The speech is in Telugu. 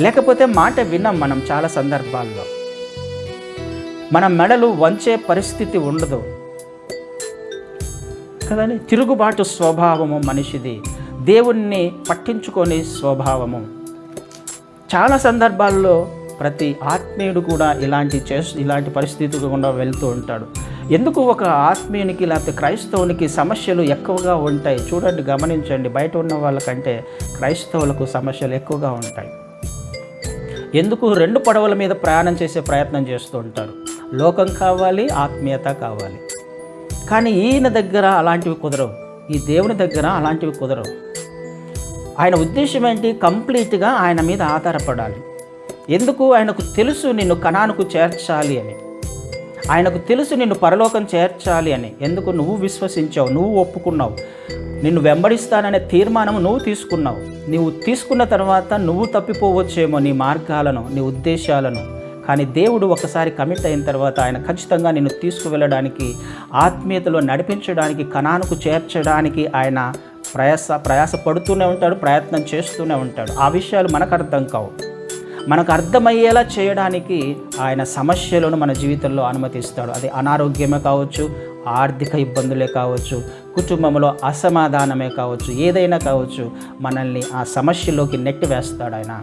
లేకపోతే మాట విన్నాం మనం చాలా సందర్భాల్లో. మన మెడలు వంచే పరిస్థితి ఉండదు. కదండి? తిరుగుబాటు స్వభావము మనిషిది. దేవుణ్ణి పట్టించుకొని స్వభావము. చాలా సందర్భాల్లో ప్రతి ఆత్మీయుడు కూడా ఇలాంటి చేస్తూ ఇలాంటి పరిస్థితి గుండా వెళ్తూ ఉంటాడు. ఎందుకు ఒక ఆత్మీయునికి లేకపోతే క్రైస్తవునికి సమస్యలు ఎక్కువగా ఉంటాయి? చూడండి గమనించండి. బయట ఉన్న వాళ్ళకంటే క్రైస్తవులకు సమస్యలు ఎక్కువగా ఉంటాయి. ఎందుకు రెండు పడవల మీద ప్రయాణం చేసే ప్రయత్నం చేస్తూ ఉంటారు లోకం కావాలి ఆత్మీయత కావాలి. కానీ ఈయన దగ్గర అలాంటివి కుదరవు. ఈ దేవుని దగ్గర అలాంటివి కుదరవు. ఆయన ఉద్దేశం ఏంటి? కంప్లీట్గా ఆయన మీద ఆధారపడాలి. ఎందుకు? ఆయనకు తెలుసు నిన్ను కణానికి చేర్చాలి అని. ఆయనకు తెలుసు నిన్ను పరలోకం చేర్చాలి అని. ఎందుకు? నువ్వు విశ్వసించావు నువ్వు ఒప్పుకున్నావు. నిన్ను వెంబడిస్తాననే తీర్మానం నువ్వు తీసుకున్నావు. నువ్వు తీసుకున్న తర్వాత నువ్వు తప్పిపోవచ్చేమో నీ మార్గాలను నీ ఉద్దేశాలను. కానీ దేవుడు ఒకసారి కమిట్ అయిన తర్వాత ఆయన ఖచ్చితంగా నిన్ను తీసుకువెళ్ళడానికి ఆత్మీయతలో నడిపించడానికి కణానికి చేర్చడానికి ఆయన ప్రయాస ప్రయాస పడుతూనే ఉంటాడు ప్రయత్నం చేస్తూనే ఉంటాడు. ఆ విషయాలు మనకు అర్థం కావు. మనకు అర్థమయ్యేలా చేయడానికి ఆయన సమస్యలను మన జీవితంలో అనుమతిస్తాడు. అది అనారోగ్యమే కావచ్చు ఆర్థిక ఇబ్బందులే కావచ్చు కుటుంబంలో అసమాధానమే కావచ్చు ఏదైనా కావచ్చు మనల్ని ఆ సమస్యలోకి నెట్టి వేస్తాడు ఆయన.